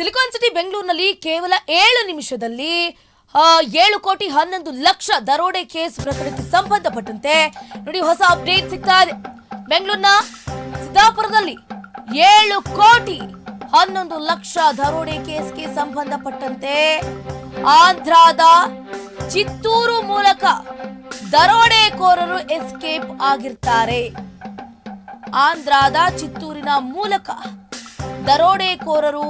Silicon city ಬೆಂಗಳೂರಿನಲ್ಲಿ ಕೇವಲ ಏಳು ನಿಮಿಷದಲ್ಲಿ ಏಳು ಕೋಟಿ ಹನ್ನೊಂದು ಲಕ್ಷ ದರೋಡೆ ಕೇಸ್ ಪ್ರಕರಣಕ್ಕೆ ಸಂಬಂಧಪಟ್ಟಂತೆ ನೋಡಿ ಹೊಸ ಅಪ್ಡೇಟ್ ಸಿಗ್ತಾ ಇದೆ. ಬೆಂಗಳೂರಿನ ಸಿದ್ದಾಪುರದಲ್ಲಿ ಏಳು ಕೋಟಿ ಹನ್ನೊಂದು ಲಕ್ಷ ದರೋಡೆ ಕೇಸ್ಗೆ ಸಂಬಂಧಪಟ್ಟಂತೆ ಆಂಧ್ರದ ಚಿತ್ತೂರು ಮೂಲಕ ದರೋಡೆಕೋರರು ಎಸ್ಕೇಪ್ ಆಗಿರ್ತಾರೆ. ಆಂಧ್ರದ ಚಿತ್ತೂರಿನ ಮೂಲಕ ದರೋಡೆಕೋರರು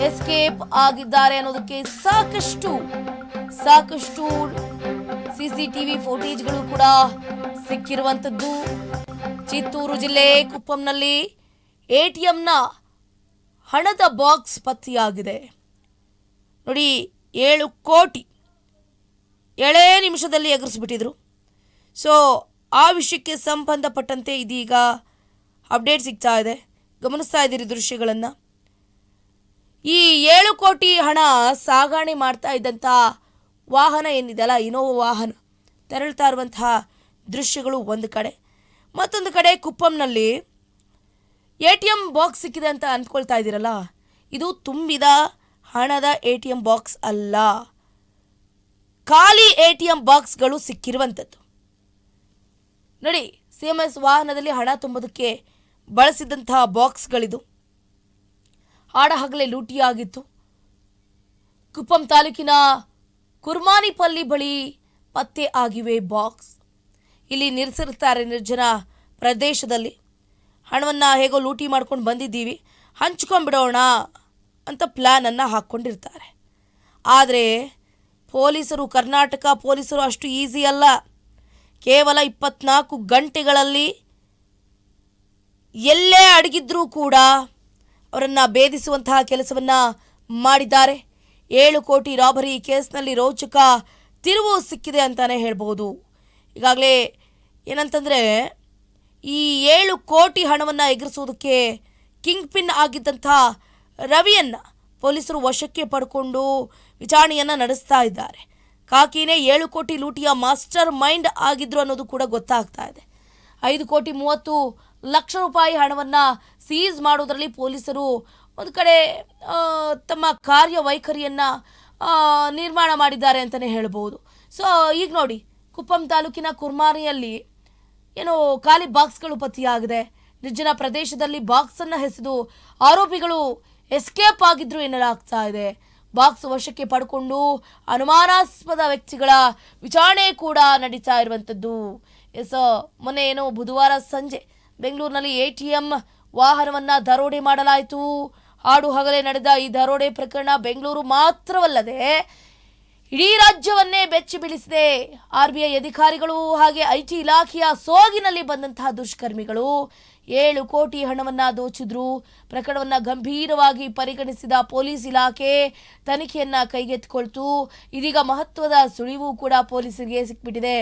ಎಸ್ಕೇಪ್ ಆಗಿದ್ದಾರೆ ಅನ್ನೋದಕ್ಕೆ ಸಾಕಷ್ಟು ಸಾಕಷ್ಟು ಸಿಸಿಟಿವಿ ಫೋಟೇಜ್ಗಳು ಕೂಡ ಸಿಕ್ಕಿರುವಂಥದ್ದು. ಚಿತ್ತೂರು ಜಿಲ್ಲೆ ಕುಪ್ಪಂನಲ್ಲಿ ಎಟಿಎಂನ ಹಣದ ಬಾಕ್ಸ್ ಪತ್ತೆಯಾಗಿದೆ. ನೋಡಿ, ಏಳು ಕೋಟಿ ಏಳೇ ನಿಮಿಷದಲ್ಲಿ ಎಗರಿಸ್ಬಿಟ್ಟಿದ್ರು. ಸೊ, ಆ ವಿಷಯಕ್ಕೆ ಸಂಬಂಧಪಟ್ಟಂತೆ ಇದೀಗ ಅಪ್ಡೇಟ್ ಸಿಗ್ತಾ ಇದೆ. ಗಮನಿಸ್ತಾ ಇದ್ದೀರಿ ದೃಶ್ಯಗಳನ್ನು. ಈ ಏಳು ಕೋಟಿ ಹಣ ಸಾಗಣೆ ಮಾಡ್ತಾ ಇದ್ದಂಥ ವಾಹನ ಏನಿದೆಯಲ್ಲ ಇನೋವಾ ವಾಹನ. ತೆರಳ್ತಾ ಇರುವಂತಹ ದೃಶ್ಯಗಳು ಒಂದು ಕಡೆ. ಮತ್ತೊಂದು ಕಡೆ ಕುಪ್ಪಂನಲ್ಲಿ ಎ ಟಿ ಎಂ ಬಾಕ್ಸ್ ಸಿಕ್ಕಿದೆ ಅಂತ ಅಂದ್ಕೊಳ್ತಾ ಇದ್ದೀರಲ್ಲ, ಇದು ತುಂಬಿದ ಹಣದ ಎ ಟಿ ಎಂ ಬಾಕ್ಸ್ ಅಲ್ಲ. ಖಾಲಿ ಎ ಟಿ ಎಂ ಬಾಕ್ಸ್ಗಳು ಸಿಕ್ಕಿರುವಂಥದ್ದು ನೋಡಿ, ಸಿ ಎಂ ಎಸ್ ವಾಹನದಲ್ಲಿ ಹಣ ತುಂಬೋದಕ್ಕೆ ಬಳಸಿದಂತಹ ಬಾಕ್ಸ್ಗಳಿದು. ಹಾಡ ಹಗಲೇ ಲೂಟಿಯಾಗಿತ್ತು. ಕುಪ್ಪಂ ತಾಲೂಕಿನ ಕುರ್ಮಾನಿಪಲ್ಲಿ ಬಳಿ ಪತ್ತೆ ಆಗಿವೆ ಬಾಕ್ಸ್. ಇಲ್ಲಿ ನಿಲ್ಲಿಸಿರ್ತಾರೆ ನಿರ್ಜನ ಪ್ರದೇಶದಲ್ಲಿ. ಹಣವನ್ನು ಹೇಗೋ ಲೂಟಿ ಮಾಡ್ಕೊಂಡು ಬಂದಿದ್ದೀವಿ. ಹಂಚ್ಕೊಂಡ್ಬಿಡೋಣ ಅಂತ ಪ್ಲ್ಯಾನನ್ನು ಹಾಕ್ಕೊಂಡಿರ್ತಾರೆ. ಆದರೆ ಪೊಲೀಸರು, ಕರ್ನಾಟಕ ಪೊಲೀಸರು ಅಷ್ಟು ಈಸಿ ಅಲ್ಲ. ಕೇವಲ ಇಪ್ಪತ್ನಾಲ್ಕು ಗಂಟೆಗಳಲ್ಲಿ ಎಲ್ಲೇ ಅಡಗಿದ್ರೂ ಕೂಡ ಅವರನ್ನು ಭೇದಿಸುವಂತಹ ಕೆಲಸವನ್ನು ಮಾಡಿದ್ದಾರೆ. ಏಳು ಕೋಟಿ ರಾಬರಿ ಕೇಸ್ನಲ್ಲಿ ರೋಚಕ ತಿರುವು ಸಿಕ್ಕಿದೆ ಅಂತಲೇ ಹೇಳ್ಬೋದು ಈಗಾಗಲೇ ಏನಂತಂದರೆ, ಈ ಏಳು ಕೋಟಿ ಹಣವನ್ನು ಎಗರಿಸೋದಕ್ಕೆ ಕಿಂಗ್ ಪಿನ್ ಆಗಿದ್ದಂಥ ರವಿಯನ್ನು ಪೊಲೀಸರು ವಶಕ್ಕೆ ಪಡ್ಕೊಂಡು ವಿಚಾರಣೆಯನ್ನು ನಡೆಸ್ತಾ ಇದ್ದಾರೆ. ಕಾಕಿನೇ ಏಳು ಕೋಟಿ ಲೂಟಿಯ ಮಾಸ್ಟರ್ ಮೈಂಡ್ ಆಗಿದ್ರು ಅನ್ನೋದು ಕೂಡ ಗೊತ್ತಾಗ್ತಾ ಇದೆ. ಐದು ಕೋಟಿ ಮೂವತ್ತು ಲಕ್ಷ ರೂಪಾಯಿ ಹಣವನ್ನು ಸೀಸ್ ಮಾಡೋದರಲ್ಲಿ ಪೊಲೀಸರು ಒಂದು ಕಡೆ ತಮ್ಮ ಕಾರ್ಯವೈಖರಿಯನ್ನು ನಿರ್ಮಾಣ ಮಾಡಿದ್ದಾರೆ ಅಂತಲೇ ಹೇಳ್ಬೋದು ಸೊ ಈಗ ನೋಡಿ, ಕುಪ್ಪಂ ತಾಲೂಕಿನ ಕುರ್ಮಾರಿಯಲ್ಲಿ ಏನೋ ಖಾಲಿ ಬಾಕ್ಸ್ಗಳು ಪತ್ತೆಯಾಗಿದೆ. ನಿರ್ಜನ ಪ್ರದೇಶದಲ್ಲಿ ಬಾಕ್ಸನ್ನು ಹೆಸೆದು ಆರೋಪಿಗಳು ಎಸ್ಕೇಪ್ ಆಗಿದ್ರು ಎನ್ನಲಾಗ್ತಾ ಇದೆ. ಬಾಕ್ಸ್ ವಶಕ್ಕೆ ಪಡ್ಕೊಂಡು ಅನುಮಾನಾಸ್ಪದ ವ್ಯಕ್ತಿಗಳ ವಿಚಾರಣೆ ಕೂಡ ನಡೀತಾ ಇರುವಂಥದ್ದು. ಎಸ್, ಮೊನ್ನೆ ಏನೋ ಬುಧವಾರ ಸಂಜೆ ಬೆಂಗಳೂರಿನಲ್ಲಿ ಎ ಟಿ ಎಂ ವಾಹನವನ್ನು ದರೋಡೆ ಮಾಡಲಾಯಿತು. ಹಾಡು ಹಗಲೇ ನಡೆದ ಈ ದರೋಡೆ ಪ್ರಕರಣ ಬೆಂಗಳೂರು ಮಾತ್ರವಲ್ಲದೆ ಇಡೀ ರಾಜ್ಯವನ್ನೇ ಬೆಚ್ಚಿ ಬೀಳಿಸಿದೆ. ಆರ್ ಬಿ ಐ ಅಧಿಕಾರಿಗಳು ಹಾಗೆ ಐ ಟಿ ಇಲಾಖೆಯ ಸೋಗಿನಲ್ಲಿ ಬಂದಂತಹ ದುಷ್ಕರ್ಮಿಗಳು ಏಳು ಕೋಟಿ ಹಣವನ್ನ ದೋಚಿದ್ರು. ಪ್ರಕರಣವನ್ನ ಗಂಭೀರವಾಗಿ ಪರಿಗಣಿಸಿದ ಪೊಲೀಸ್ ಇಲಾಖೆ ತನಿಖೆಯನ್ನ ಕೈಗೆತ್ತಿಕೊಳ್ತು. ಇದೀಗ ಮಹತ್ವದ ಸುಳಿವು ಕೂಡ ಪೊಲೀಸರಿಗೆ ಸಿಕ್ಬಿಟ್ಟಿದೆ.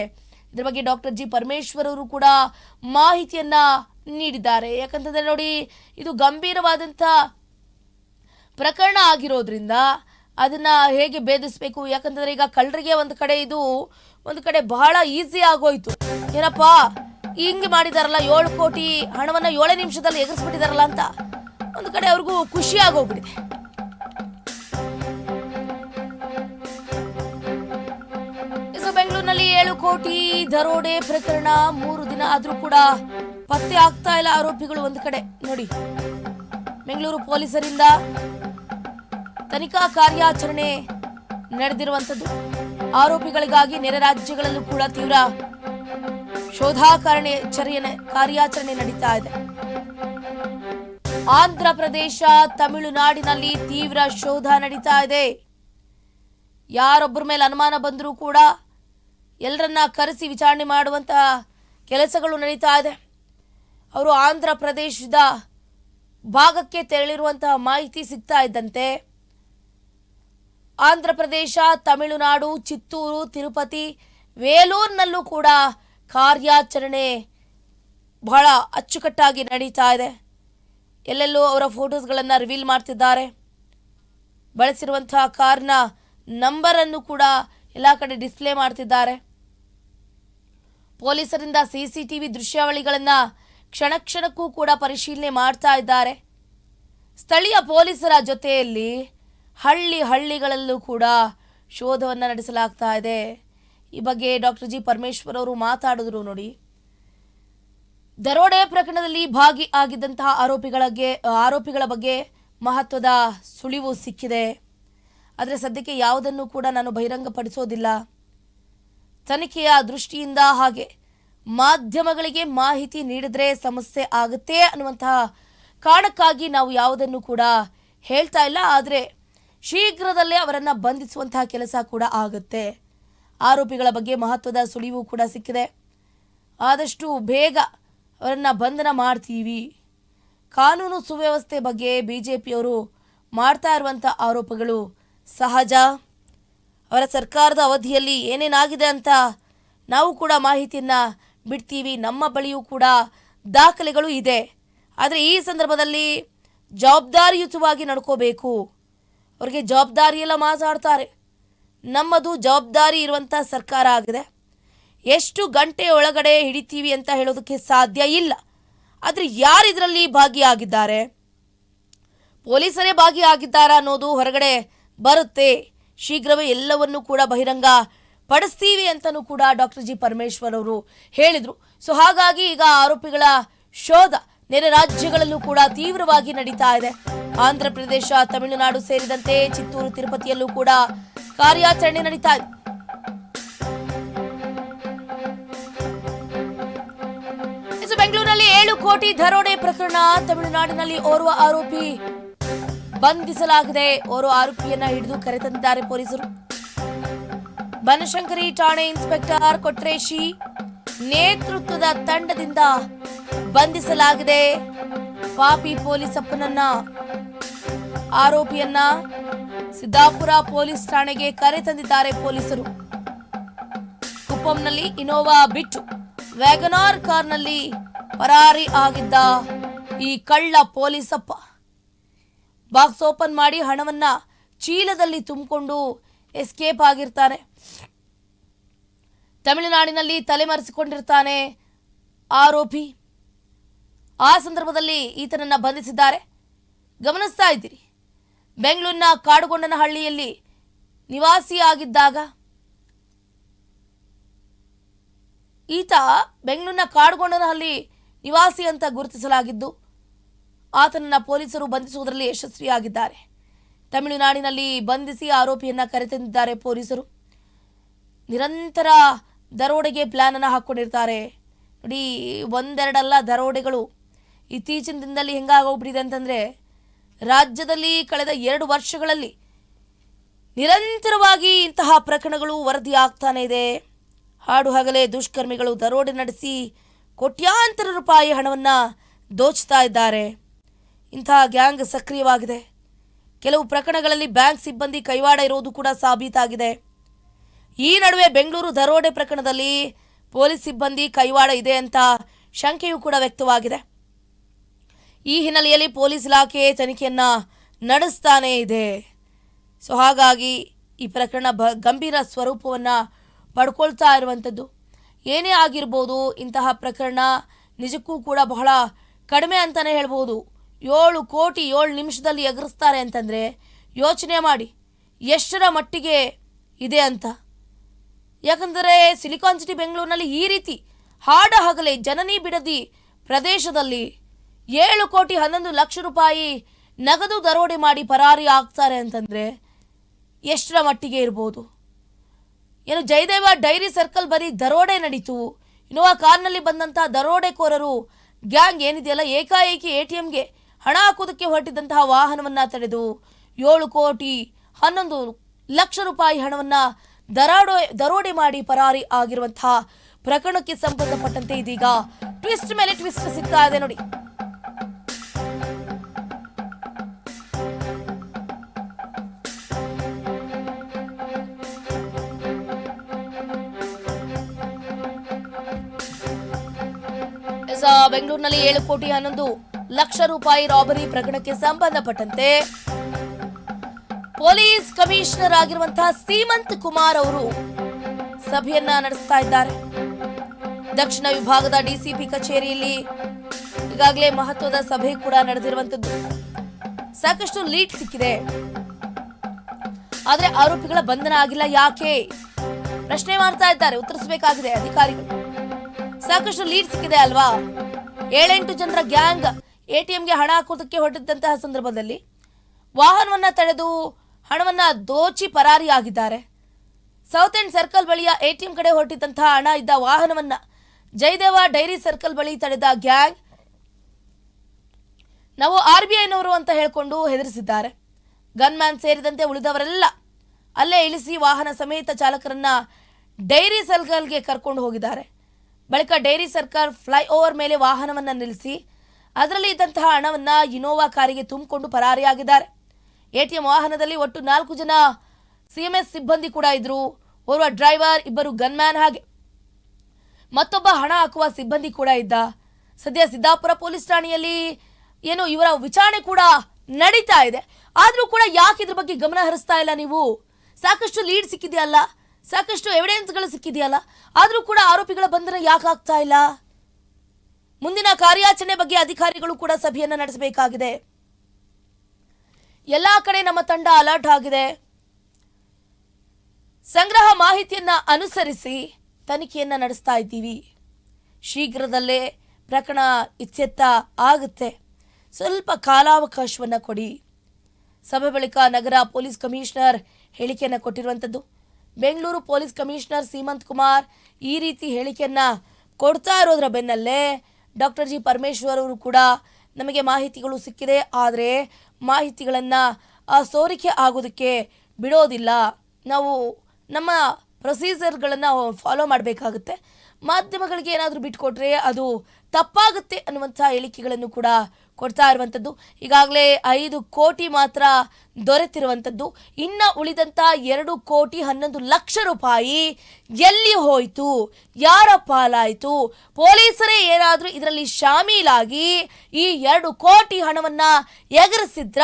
ಇದರ ಬಗ್ಗೆ ಡಾಕ್ಟರ್ ಜಿ ಪರಮೇಶ್ವರ್ ಅವರು ಕೂಡ ಮಾಹಿತಿಯನ್ನ ನೀಡಿದ್ದಾರೆ. ಯಾಕಂತಂದರೆ ನೋಡಿ, ಇದು ಗಂಭೀರವಾದಂಥ ಪ್ರಕರಣ ಆಗಿರೋದ್ರಿಂದ ಅದನ್ನು ಹೇಗೆ ಭೇದಿಸಬೇಕು? ಯಾಕಂತಂದರೆ ಈಗ ಕಳ್ಳರಿಗೆ ಒಂದು ಕಡೆ ಇದು ಒಂದು ಕಡೆ ಬಹಳ ಈಸಿ ಆಗೋಯ್ತು. ಏನಪ್ಪಾ, ಹಿಂಗೆ ಮಾಡಿದಾರಲ್ಲ, ಏಳು ಕೋಟಿ ಹಣವನ್ನು ಏಳೇ ನಿಮಿಷದಲ್ಲಿ ಎಗರಿಸ್ಬಿಟ್ಟಿದಾರಲ್ಲ ಅಂತ ಒಂದು ಕಡೆ ಅವ್ರಿಗೂ ಖುಷಿ ಆಗೋಗ್ಬಿಟ್ಟಿದೆ ಬೆಂಗಳೂರಿನಲ್ಲಿ ಏಳು ಕೋಟಿ ದರೋಡೆ ಪ್ರಕರಣ ಮೂರು ದಿನ ಆದರೂ ಕೂಡ ಪತ್ತೆ ಆಗ್ತಾ ಇಲ್ಲ ಆರೋಪಿಗಳು ಒಂದು ಕಡೆ. ನೋಡಿ. ಬೆಂಗಳೂರು ಪೊಲೀಸರಿಂದ ತನಿಖಾ ಕಾರ್ಯಾಚರಣೆ ನಡೆದಿರುವಂಥದ್ದು. ಆರೋಪಿಗಳಿಗಾಗಿ ನೆರೆ ರಾಜ್ಯಗಳಲ್ಲೂ ಕೂಡ ತೀವ್ರ ಶೋಧಾಕಾರಣೆ ಕಾರ್ಯಾಚರಣೆ ನಡೀತಾ ಇದೆ. ಆಂಧ್ರ ಪ್ರದೇಶ ತಮಿಳುನಾಡಿನಲ್ಲಿ ತೀವ್ರ ಶೋಧ ನಡೀತಾ ಇದೆ. ಯಾರೊಬ್ಬರ ಮೇಲೆ ಅನುಮಾನ ಬಂದರೂ ಕೂಡ ಎಲ್ಲರನ್ನ ಕರೆಸಿ ವಿಚಾರಣೆ ಮಾಡುವಂತಹ ಕೆಲಸಗಳು ನಡೀತಾ ಇದೆ. ಅವರು ಆಂಧ್ರ ಪ್ರದೇಶದ ಭಾಗಕ್ಕೆ ತೆರಳಿರುವಂತಹ ಮಾಹಿತಿ ಸಿಗ್ತಾ ಇದ್ದಂತೆ ಆಂಧ್ರ ಪ್ರದೇಶ, ತಮಿಳುನಾಡು, ಚಿತ್ತೂರು, ತಿರುಪತಿ, ವೇಲೂರಿನಲ್ಲೂ ಕೂಡ ಕಾರ್ಯಾಚರಣೆ ಬಹಳ ಅಚ್ಚುಕಟ್ಟಾಗಿ ನಡೀತಾ ಇದೆ. ಎಲ್ಲೆಲ್ಲೂ ಅವರ ಫೋಟೋಸ್ಗಳನ್ನು ರಿವೀಲ್ ಮಾಡ್ತಿದ್ದಾರೆ. ಬಳಸಿರುವಂತಹ ಕಾರ್ನ ನಂಬರನ್ನು ಕೂಡ ಎಲ್ಲ ಕಡೆ ಡಿಸ್ಪ್ಲೇ ಮಾಡ್ತಿದ್ದಾರೆ. ಪೊಲೀಸರಿಂದ ಸಿ ಸಿ ಟಿ ವಿ ದೃಶ್ಯಾವಳಿಗಳನ್ನು ಕ್ಷಣ ಕ್ಷಣಕ್ಕೂ ಕೂಡ ಪರಿಶೀಲನೆ ಮಾಡ್ತಾ ಇದ್ದಾರೆ. ಸ್ಥಳೀಯ ಪೊಲೀಸರ ಜೊತೆಯಲ್ಲಿ ಹಳ್ಳಿ ಹಳ್ಳಿಗಳಲ್ಲೂ ಕೂಡ ಶೋಧವನ್ನು ನಡೆಸಲಾಗ್ತಾ ಇದೆ. ಈ ಬಗ್ಗೆ ಡಾಕ್ಟರ್ ಜಿ ಪರಮೇಶ್ವರ್ ಅವರು ಮಾತಾಡಿದ್ರು ನೋಡಿ. ದರೋಡೆ ಪ್ರಕರಣದಲ್ಲಿ ಭಾಗಿ ಆಗಿದ್ದಂತಹ ಆರೋಪಿಗಳಿಗೆ, ಆರೋಪಿಗಳ ಬಗ್ಗೆ ಮಹತ್ವದ ಸುಳಿವು ಸಿಕ್ಕಿದೆ. ಆದರೆ ಸದ್ಯಕ್ಕೆ ಯಾವುದನ್ನು ಕೂಡ ನಾನು ಬಹಿರಂಗಪಡಿಸೋದಿಲ್ಲ. ತನಿಖೆಯ ದೃಷ್ಟಿಯಿಂದ ಹಾಗೆ. ಮಾಧ್ಯಮಗಳಿಗೆ ಮಾಹಿತಿ ನೀಡಿದ್ರೆ ಸಮಸ್ಯೆ ಆಗುತ್ತೆ ಅನ್ನುವಂತಹ ಕಾರಣಕ್ಕಾಗಿ ನಾವು ಯಾವುದನ್ನು ಕೂಡ ಹೇಳ್ತಾ ಇಲ್ಲ. ಆದರೆ ಶೀಘ್ರದಲ್ಲೇ ಅವರನ್ನು ಬಂಧಿಸುವಂತಹ ಕೆಲಸ ಕೂಡ ಆಗುತ್ತೆ. ಆರೋಪಿಗಳ ಬಗ್ಗೆ ಮಹತ್ವದ ಸುಳಿವು ಕೂಡ ಸಿಕ್ಕಿದೆ. ಆದಷ್ಟು ಬೇಗ ಅವರನ್ನು ಬಂಧನ ಮಾಡ್ತೀವಿ. ಕಾನೂನು ಸುವ್ಯವಸ್ಥೆ ಬಗ್ಗೆ ಬಿ ಜೆ ಪಿಯವರು ಮಾಡ್ತಾ ಇರುವಂಥ ಆರೋಪಗಳು ಸಹಜ. ಅವರ ಸರ್ಕಾರದ ಅವಧಿಯಲ್ಲಿ ಏನೇನಾಗಿದೆ ಅಂತ ನಾವು ಕೂಡ ಮಾಹಿತಿಯನ್ನು ಬಿಡ್ತೀವಿ, ನಮ್ಮ ಬಳಿಯೂ ಕೂಡ ದಾಖಲೆಗಳು ಇದೆ. ಆದರೆ ಈ ಸಂದರ್ಭದಲ್ಲಿ ಜವಾಬ್ದಾರಿಯುತವಾಗಿ ನಡ್ಕೋಬೇಕು. ಅವರಿಗೆ ಜವಾಬ್ದಾರಿ ಎಲ್ಲ ಮಾತಾಡ್ತಾರೆ ನಮ್ಮದು ಜವಾಬ್ದಾರಿ ಇರುವಂಥ ಸರ್ಕಾರ ಆಗಿದೆ. ಎಷ್ಟು ಗಂಟೆ ಒಳಗಡೆ ಹಿಡಿತೀವಿ ಅಂತ ಹೇಳೋದಕ್ಕೆ ಸಾಧ್ಯ ಇಲ್ಲ. ಆದರೆ ಯಾರು ಇದರಲ್ಲಿ ಭಾಗಿಯಾಗಿದ್ದಾರೆ? ಪೊಲೀಸರೇ ಭಾಗಿಯಾಗಿದ್ದಾರಾ ಅನ್ನೋದು ಹೊರಗಡೆ ಬರುತ್ತೆ. ಶೀಘ್ರವೇ ಎಲ್ಲವನ್ನೂ ಕೂಡ ಬಹಿರಂಗ ಪಡಿಸ್ತೀವಿ ಅಂತಲೂ ಕೂಡ ಡಾಕ್ಟರ್ ಜಿ ಪರಮೇಶ್ವರ್ ಅವರು ಹೇಳಿದರು. ಸೊ ಹಾಗಾಗಿ ಈಗ ಆರೋಪಿಗಳ ಶೋಧ ನೆರೆ ರಾಜ್ಯಗಳಲ್ಲೂ ಕೂಡ ತೀವ್ರವಾಗಿ ನಡೀತಾ ಇದೆ. ಆಂಧ್ರ ಪ್ರದೇಶ, ತಮಿಳುನಾಡು ಸೇರಿದಂತೆ ಚಿತ್ತೂರು, ತಿರುಪತಿಯಲ್ಲೂ ಕೂಡ ಕಾರ್ಯಾಚರಣೆ ನಡೀತಾ ಇದೆ. ಬೆಂಗಳೂರಿನಲ್ಲಿ ಏಳು ಕೋಟಿ ದರೋಡೆ ಪ್ರಕರಣ. ತಮಿಳುನಾಡಿನಲ್ಲಿ ಓರ್ವ ಆರೋಪಿ ಬಂಧಿಸಲಾಗಿದೆ. ಓರ್ವ ಆರೋಪಿಯನ್ನ ಹಿಡಿದು ಕರೆತಂದಿದ್ದಾರೆ ಪೊಲೀಸರು. ಬನಶಂಕರಿ ಠಾಣೆ ಇನ್ಸ್ಪೆಕ್ಟರ್ ಕೊಟ್ರೇಶಿ ನೇತೃತ್ವದ ತಂಡದಿಂದ ಬಂಧಿಸಲಾಗಿದೆ. ಪಾಪಿ ಪೊಲೀಸಪ್ಪನನ್ನ ಆರೋಪಿಯನ್ನ ಸಿದ್ದಾಪುರ ಪೊಲೀಸ್ ಠಾಣೆಗೆ ಕರೆ ತಂದಿದ್ದಾರೆ ಪೊಲೀಸರು. ಕುಪ್ಪಂನಲ್ಲಿ ಇನೋವಾ ಬಿಟ್ಟು ವ್ಯಾಗನಾರ್ ಕಾರ್ನಲ್ಲಿ ಪರಾರಿ ಆಗಿದ್ದ ಈ ಕಳ್ಳ ಪೊಲೀಸಪ್ಪ. ಬಾಕ್ಸ್ ಓಪನ್ ಮಾಡಿ ಹಣವನ್ನ ಚೀಲದಲ್ಲಿ ತುಂಬಿಕೊಂಡು ಎಸ್ಕೇಪ್ ಆಗಿರ್ತಾನೆ. ತಮಿಳುನಾಡಿನಲ್ಲಿ ತಲೆಮರೆಸಿಕೊಂಡಿರ್ತಾನೆ ಆರೋಪಿ. ಆ ಸಂದರ್ಭದಲ್ಲಿ ಈತನನ್ನು ಬಂಧಿಸಿದ್ದಾರೆ. ಗಮನಿಸ್ತಾ ಇದ್ದೀರಿ. ಬೆಂಗಳೂರಿನ ಕಾಡುಗೊಂಡನಹಳ್ಳಿಯಲ್ಲಿ ನಿವಾಸಿಯಾಗಿದ್ದಾಗ ಈತ ಬೆಂಗಳೂರಿನ ಕಾಡುಗೊಂಡನಹಳ್ಳಿ ನಿವಾಸಿ ಅಂತ ಗುರುತಿಸಲಾಗಿದ್ದು, ಆತನನ್ನು ಪೊಲೀಸರು ಬಂಧಿಸುವುದರಲ್ಲಿ ಯಶಸ್ವಿಯಾಗಿದ್ದಾರೆ. ತಮಿಳುನಾಡಿನಲ್ಲಿ ಬಂಧಿಸಿ ಆರೋಪಿಯನ್ನ ಕರೆತಂದಿದ್ದಾರೆ ಪೊಲೀಸರು. ನಿರಂತರ ದರೋಡೆಗೆ ಪ್ಲಾನ್ ಅನ್ನು ಹಾಕ್ಕೊಂಡಿರ್ತಾರೆ ನೋಡಿ ಒಂದೆರಡಲ್ಲ ದರೋಡೆಗಳು ಇತ್ತೀಚಿನ ದಿನದಲ್ಲಿ ಹೆಂಗಾಗೋಗ್ಬಿಟ್ಟಿದೆ ಅಂತಂದರೆ, ರಾಜ್ಯದಲ್ಲಿ ಕಳೆದ ಎರಡು ವರ್ಷಗಳಲ್ಲಿ ನಿರಂತರವಾಗಿ ಇಂತಹ ಪ್ರಕರಣಗಳು ವರದಿ ಆಗ್ತಾನೆ ಇದೆ. ಹಾಡು ಹಗಲೇ ದುಷ್ಕರ್ಮಿಗಳು ದರೋಡೆ ನಡೆಸಿ ಕೋಟ್ಯಾಂತರ ರೂಪಾಯಿ ಹಣವನ್ನು ದೋಚ್ತಾ ಇದ್ದಾರೆ. ಇಂತಹ ಗ್ಯಾಂಗ್ ಸಕ್ರಿಯವಾಗಿದೆ. ಕೆಲವು ಪ್ರಕರಣಗಳಲ್ಲಿ ಬ್ಯಾಂಕ್ ಸಿಬ್ಬಂದಿ ಕೈವಾಡ ಇರುವುದು ಕೂಡ ಸಾಬೀತಾಗಿದೆ. ಈ ನಡುವೆ ಬೆಂಗಳೂರು ದರೋಡೆ ಪ್ರಕರಣದಲ್ಲಿ ಪೊಲೀಸ್ ಸಿಬ್ಬಂದಿ ಕೈವಾಡ ಇದೆ ಅಂತ ಶಂಕೆಯೂ ಕೂಡ ವ್ಯಕ್ತವಾಗಿದೆ. ಈ ಹಿನ್ನೆಲೆಯಲ್ಲಿ ಪೊಲೀಸ್ ಇಲಾಖೆ ತನಿಖೆಯನ್ನು ನಡೆಸ್ತಾನೇ ಇದೆ. ಸೊ, ಹಾಗಾಗಿ ಈ ಪ್ರಕರಣ ಬ, ಗಂಭೀರ ಸ್ವರೂಪವನ್ನು ಪಡ್ಕೊಳ್ತಾ ಇರುವಂಥದ್ದು ಏನೇ ಆಗಿರ್ಬೋದು ಇಂತಹ ಪ್ರಕರಣ ನಿಜಕ್ಕೂ ಕೂಡ ಬಹಳ ಕಡಿಮೆ ಅಂತಲೇ ಹೇಳ್ಬೋದು. ಏಳು ಕೋಟಿ ಏಳು ನಿಮಿಷದಲ್ಲಿ ಎಗರಿಸ್ತಾರೆ ಅಂತಂದರೆ ಯೋಚನೆ ಮಾಡಿ, ಎಷ್ಟರ ಮಟ್ಟಿಗೆ ಇದೆ ಅಂತ. ಯಾಕಂದರೆ ಸಿಲಿಕಾನ್ ಸಿಟಿ ಬೆಂಗಳೂರಿನಲ್ಲಿ ಈ ರೀತಿ ಹಾಡ ಹಗಲೇ, ಜನನಿ ಬಿಡದಿ ಪ್ರದೇಶದಲ್ಲಿ ಏಳು ಕೋಟಿ ಹನ್ನೊಂದು ಲಕ್ಷ ರೂಪಾಯಿ ನಗದು ದರೋಡೆ ಮಾಡಿ ಪರಾರಿ ಆಗ್ತಾರೆ ಅಂತಂದರೆ ಎಷ್ಟರ ಮಟ್ಟಿಗೆ ಇರ್ಬೋದು? ಏನು ಜಯದೇವ ಡೈರಿ ಸರ್ಕಲ್ ಬರೀ ದರೋಡೆ ನಡೀತು. ಇನೋವಾ ಕಾರ್ನಲ್ಲಿ ಬಂದಂಥ ದರೋಡೆಕೋರರು ಗ್ಯಾಂಗ್ ಏನಿದೆಯಲ್ಲ, ಏಕಾಏಕಿ ಎ ಟಿ ಎಮ್ಗೆ ಹಣ ಹಾಕೋದಕ್ಕೆ ಹೊರಟಿದ್ದಂತಹ ವಾಹನವನ್ನು ತಡೆದು ಏಳು ಕೋಟಿ ಹನ್ನೊಂದು ಲಕ್ಷ ರೂಪಾಯಿ ಹಣವನ್ನು ದರಾಡೋ ದರೋಡೆ ಮಾಡಿ ಪರಾರಿ ಆಗಿರುವಂತಹ ಪ್ರಕರಣಕ್ಕೆ ಸಂಬಂಧಪಟ್ಟಂತೆ ಇದೀಗ ಟ್ವಿಸ್ಟ್ ಮೇಲೆ ಟ್ವಿಸ್ಟ್ ಸಿಗ್ತಾ ಇದೆ ನೋಡಿ. ಬೆಂಗಳೂರಿನಲ್ಲಿ ಏಳು ಕೋಟಿ ಹನ್ನೊಂದು ಲಕ್ಷ ರೂಪಾಯಿ ರಾಬರಿ ಪ್ರಕರಣಕ್ಕೆ ಸಂಬಂಧಪಟ್ಟಂತೆ ಪೊಲೀಸ್ ಕಮಿಷನರ್ ಆಗಿರುವಂತಹ ಸೀಮಂತ್ ಕುಮಾರ್ ಅವರು ಸಭೆಯನ್ನ ನಡೆಸ್ತಾ ಇದ್ದಾರೆ. ದಕ್ಷಿಣ ವಿಭಾಗದ ಡಿಸಿಪಿ ಕಚೇರಿಯಲ್ಲಿ ಈಗಾಗಲೇ ಮಹತ್ವದ ಸಭೆ ಕೂಡ ನಡೆದಿರುವಂತದ್ದು. ಸಾಕಷ್ಟು ಲೀಡ್ ಸಿಕ್ಕಿದೆ. ಆದ್ರೆ ಆರೋಪಿಗಳ ಬಂಧನ ಆಗಿಲ್ಲ ಯಾಕೆ? ಪ್ರಶ್ನೆ ಮಾಡ್ತಾ ಇದ್ದಾರೆ, ಉತ್ತರಿಸಬೇಕಾಗಿದೆ ಅಧಿಕಾರಿಗಳು. ಸಾಕಷ್ಟು ಲೀಡ್ ಸಿಕ್ಕಿದೆ ಅಲ್ವಾ? ಏಳೆಂಟು ಜನರ ಗ್ಯಾಂಗ್ ಎಟಿಎಂಗೆ ಹಣ ಹಾಕೋದಕ್ಕೆ ಹೊರಟಿದ್ದಂತಹ ಸಂದರ್ಭದಲ್ಲಿ ವಾಹನವನ್ನು ತಡೆದು ಹಣವನ್ನ ದೋಚಿ ಪರಾರಿಯಾಗಿದ್ದಾರೆ. ಸೌತ್ ಎಂಡ್ ಸರ್ಕಲ್ ಬಳಿಯ ಎಟಿಎಂ ಕಡೆ ಹೊರಟಿದ್ದಂತಹ ಹಣ ಇದ್ದ ವಾಹನವನ್ನ ಜಯದೇವ ಡೈರಿ ಸರ್ಕಲ್ ಬಳಿ ತಡೆದ ಗ್ಯಾಂಗ್ ನಾವು ಆರ್ ಬಿ ಐನವರು ಅಂತ ಹೇಳಿಕೊಂಡು ಹೆದರಿಸಿದ್ದಾರೆ. ಗನ್ಮ್ಯಾನ್ ಸೇರಿದಂತೆ ಉಳಿದವರೆಲ್ಲ ಅಲ್ಲೇ ಇಳಿಸಿ ವಾಹನ ಸಮೇತ ಚಾಲಕರನ್ನ ಡೈರಿ ಸರ್ಕಲ್ಗೆ ಕರ್ಕೊಂಡು ಹೋಗಿದ್ದಾರೆ. ಬಳಿಕ ಡೈರಿ ಸರ್ಕಲ್ ಫ್ಲೈಓವರ್ ಮೇಲೆ ವಾಹನವನ್ನು ನಿಲ್ಲಿಸಿ ಅದರಲ್ಲಿ ಇದ್ದಂತಹ ಹಣವನ್ನ ಇನೋವಾ ಕಾರಿಗೆ ತುಂಬಿಕೊಂಡು ಪರಾರಿಯಾಗಿದ್ದಾರೆ. ಎಟಿಎಂ ವಾಹನದಲ್ಲಿ ಒಟ್ಟು ನಾಲ್ಕು ಜನ ಸಿಎಂಎಸ್ ಸಿಬ್ಬಂದಿ ಕೂಡ ಇದ್ರು. ಓರ್ವ ಡ್ರೈವರ್, ಇಬ್ಬರು ಗನ್ಮ್ಯಾನ್ ಹಾಗೆ. ಮತ್ತೊಬ್ಬ ಹಣ ಹಾಕುವ ಸಿಬ್ಬಂದಿ ಕೂಡ ಇದ್ದ. ಸದ್ಯ ಸಿದ್ದಾಪುರ ಪೊಲೀಸ್ ಠಾಣೆಯಲ್ಲಿ ಏನು ಇವರ ವಿಚಾರಣೆ ಕೂಡ ನಡೀತಾ ಇದೆ. ಆದರೂ ಕೂಡ ಯಾಕೆ ಇದ್ರ ಬಗ್ಗೆ ಗಮನ ಹರಿಸ್ತಾ ಇಲ್ಲ ನೀವು? ಸಾಕಷ್ಟು ಲೀಡ್ ಸಿಕ್ಕಿದೆಯಲ್ಲ? ಸಾಕಷ್ಟು ಎವಿಡೆನ್ಸ್ಗಳು ಸಿಕ್ಕಿದೆಯಲ್ಲ? ಆದರೂ ಕೂಡ ಆರೋಪಿಗಳ ಬಂಧನ ಯಾಕೆ ಆಗ್ತಾ ಇಲ್ಲ? ಮುಂದಿನ ಕಾರ್ಯಾಚರಣೆ ಬಗ್ಗೆ ಅಧಿಕಾರಿಗಳು ಕೂಡ ಸಭೆಯನ್ನು ನಡೆಸಬೇಕಾಗಿದೆ. ಎಲ್ಲ ಕಡೆ ನಮ್ಮ ತಂಡ ಅಲರ್ಟ್ ಆಗಿದೆ. ಸಂಗ್ರಹ ಮಾಹಿತಿಯನ್ನ ಅನುಸರಿಸಿ ತನಿಖೆಯನ್ನ ನಡೆಸ್ತಾ ಇದ್ದೀವಿ. ಶೀಘ್ರದಲ್ಲೇ ಪ್ರಕರಣ ಇತ್ಯರ್ಥ ಆಗುತ್ತೆ. ಸ್ವಲ್ಪ ಕಾಲಾವಕಾಶವನ್ನು ಕೊಡಿ. ಸಭೆ ಬಳಿಕ ನಗರ ಪೊಲೀಸ್ ಕಮಿಷನರ್ ಹೇಳಿಕೆಯನ್ನು ಕೊಟ್ಟಿರುವಂಥದ್ದು. ಬೆಂಗಳೂರು ಪೊಲೀಸ್ ಕಮಿಷನರ್ ಸೀಮಂತ್ ಕುಮಾರ್ ಈ ರೀತಿ ಹೇಳಿಕೆಯನ್ನು ಕೊಡ್ತಾ ಇರೋದ್ರ ಬೆನ್ನಲ್ಲೇ ಡಾಕ್ಟರ್ ಜಿ ಪರಮೇಶ್ವರ್ ಅವರು ಕೂಡ ನಮಗೆ ಮಾಹಿತಿಗಳು ಸಿಕ್ಕಿದೆ. ಆದರೆ ಮಾಹಿತಿಗಳನ್ನು ಸೋರಿಕೆ ಆಗೋದಕ್ಕೆ ಬಿಡೋದಿಲ್ಲ. ನಾವು ನಮ್ಮ ಪ್ರೊಸೀಜರ್ಗಳನ್ನು ಫಾಲೋ ಮಾಡಬೇಕಾಗುತ್ತೆ. ಮಾಧ್ಯಮಗಳಿಗೆ ಏನಾದರೂ ಬಿಟ್ಕೊಟ್ರೆ ಅದು ತಪ್ಪಾಗುತ್ತೆ ಅನ್ನುವಂಥ ಹೇಳಿಕೆಗಳನ್ನು ಕೂಡ ಕೊಡ್ತಾ ಇರುವಂಥದ್ದು. ಈಗಾಗಲೇ ಐದು ಕೋಟಿ ಮಾತ್ರ ದೊರೆತಿರುವಂಥದ್ದು. ಇನ್ನು ಉಳಿದಂಥ ಎರಡು ಕೋಟಿ ಹನ್ನೊಂದು ಲಕ್ಷ ರೂಪಾಯಿ ಎಲ್ಲಿ ಹೋಯಿತು? ಯಾರ ಪಾಲಾಯಿತು? ಪೊಲೀಸರೇ ಏನಾದರೂ ಇದರಲ್ಲಿ ಶಾಮೀಲಾಗಿ ಈ ಎರಡು ಕೋಟಿ ಹಣವನ್ನು ಎಗರಿಸಿದ್ರ?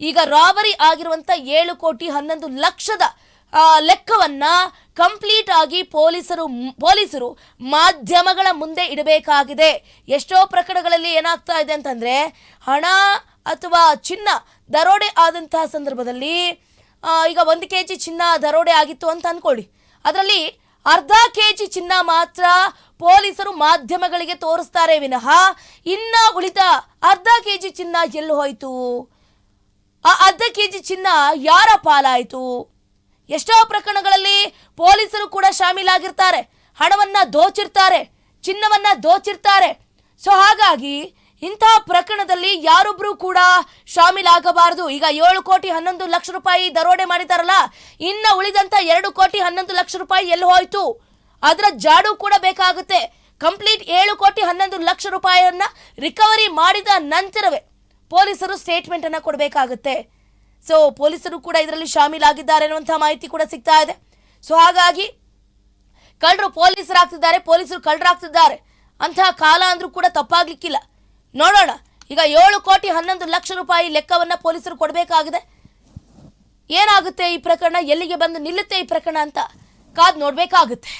ಈಗ ರಾಬರಿ ಆಗಿರುವಂಥ ಏಳು ಕೋಟಿ ಹನ್ನೊಂದು ಲಕ್ಷದ ಲೆಕ್ಕವನ್ನು ಕಂಪ್ಲೀಟ್ ಆಗಿ ಪೊಲೀಸರು ಪೊಲೀಸರು ಮಾಧ್ಯಮಗಳ ಮುಂದೆ ಇಡಬೇಕಾಗಿದೆ. ಎಷ್ಟೋ ಪ್ರಕರಣಗಳಲ್ಲಿ ಏನಾಗ್ತಾ ಇದೆ ಅಂತಂದ್ರೆ, ಹಣ ಅಥವಾ ಚಿನ್ನ, ದರೋಡೆ ಆದಂತಹ ಸಂದರ್ಭದಲ್ಲಿ ಈಗ ಒಂದು ಕೆ ಜಿ ಚಿನ್ನ ದರೋಡೆ ಆಗಿತ್ತು ಅಂತ ಅನ್ಕೊಳ್ಳಿ. ಅದರಲ್ಲಿ ಅರ್ಧ ಕೆ ಜಿ ಚಿನ್ನ ಮಾತ್ರ ಪೊಲೀಸರು ಮಾಧ್ಯಮಗಳಿಗೆ ತೋರಿಸ್ತಾರೆ ವಿನಃ, ಇನ್ನ ಉಳಿದ ಅರ್ಧ ಕೆ ಜಿ ಚಿನ್ನ ಎಲ್ಲಿ ಹೋಯಿತು? ಆ ಅರ್ಧ ಕೆ ಜಿ ಚಿನ್ನ ಯಾರ ಪಾಲಾಯಿತು? ಎಷ್ಟೋ ಪ್ರಕರಣಗಳಲ್ಲಿ ಪೊಲೀಸರು ಕೂಡ ಶಾಮೀಲಾಗಿರ್ತಾರೆ. ಹಣವನ್ನ ದೋಚಿರ್ತಾರೆ. ಚಿನ್ನವನ್ನ ದೋಚಿರ್ತಾರೆ. ಸೊ ಹಾಗಾಗಿ ಇಂತಹ ಪ್ರಕರಣದಲ್ಲಿ ಯಾರೊಬ್ರು ಕೂಡ ಶಾಮೀಲಾಗಬಾರದು. ಈಗ ಏಳು ಕೋಟಿ ಹನ್ನೊಂದು ಲಕ್ಷ ರೂಪಾಯಿ ದರೋಡೆ ಮಾಡಿದಾರಲ್ಲ, ಇನ್ನ ಉಳಿದಂತ ಎರಡು ಕೋಟಿ ಹನ್ನೊಂದು ಲಕ್ಷ ರೂಪಾಯಿ ಎಲ್ಲಿ ಹೋಯ್ತು? ಅದರ ಜಾಡು ಕೂಡ ಬೇಕಾಗುತ್ತೆ. ಕಂಪ್ಲೀಟ್ ಏಳು ಕೋಟಿ ಹನ್ನೊಂದು ಲಕ್ಷ ರೂಪಾಯಿಯನ್ನ ರಿಕವರಿ ಮಾಡಿದ ನಂತರವೇ ಪೊಲೀಸರು ಸ್ಟೇಟ್ಮೆಂಟ್ ಅನ್ನ ಕೊಡಬೇಕಾಗುತ್ತೆ. ಸೊ ಪೊಲೀಸರು ಕೂಡ ಇದರಲ್ಲಿ ಶಾಮೀಲಾಗಿದ್ದಾರೆ ಅನ್ನುವಂತಹ ಮಾಹಿತಿ ಕೂಡ ಸಿಗ್ತಾ ಇದೆ. ಸೊ ಹಾಗಾಗಿ ಕಳ್ಳರು ಪೊಲೀಸರಾಗ್ತಿದ್ದಾರೆ, ಪೊಲೀಸರು ಕಳ್ಳರಾಗ್ತಿದ್ದಾರೆ. ಅಂತಹ ಕಾಲ ಅಂದರೂ ಕೂಡ ತಪ್ಪಾಗ್ಲಿಕ್ಕಿಲ್ಲ. ನೋಡೋಣ, ಈಗ ಏಳು ಕೋಟಿ ಹನ್ನೊಂದು ಲಕ್ಷ ರೂಪಾಯಿ ಲೆಕ್ಕವನ್ನು ಪೊಲೀಸರು ಕೊಡಬೇಕಾಗಿದೆ. ಏನಾಗುತ್ತೆ ಈ ಪ್ರಕರಣ? ಎಲ್ಲಿಗೆ ಬಂದು ನಿಲ್ಲುತ್ತೆ ಈ ಪ್ರಕರಣ ಅಂತ ಕಾದು ನೋಡ್ಬೇಕಾಗುತ್ತೆ.